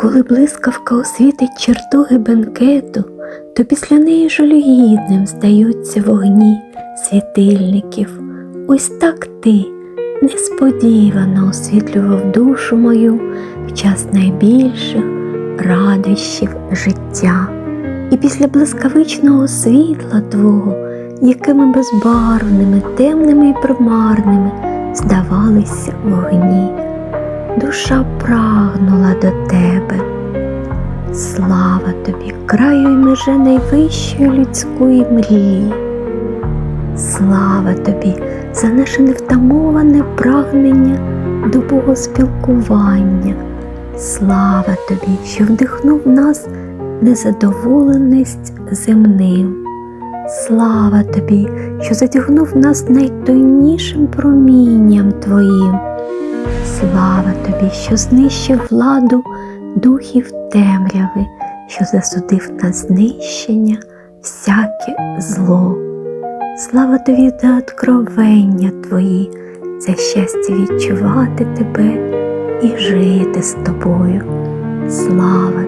Коли блискавка освітить чертоги бенкету, то після неї жалюгідним здаються вогні світильників. Ось так ти несподівано освітлював душу мою в час найбільших радощів життя. І після блискавичного світла Твого, якими безбарвними, темними і примарними здавалися вогні, душа прагнула до Тебе. Слава тобі, краю й меже найвищої людської мрії. Слава тобі за наше невтамоване прагнення до богоспілкування. Слава тобі, що вдихнув в нас незадоволеність земним. Слава тобі, що затягнув нас найтойнішим промінням Твоїм. Слава тобі, що знищив владу духів темряви, що засудив на знищення всяке зло. Слава тобі за откровення Твої, за щастя відчувати тебе і жити з тобою. Слава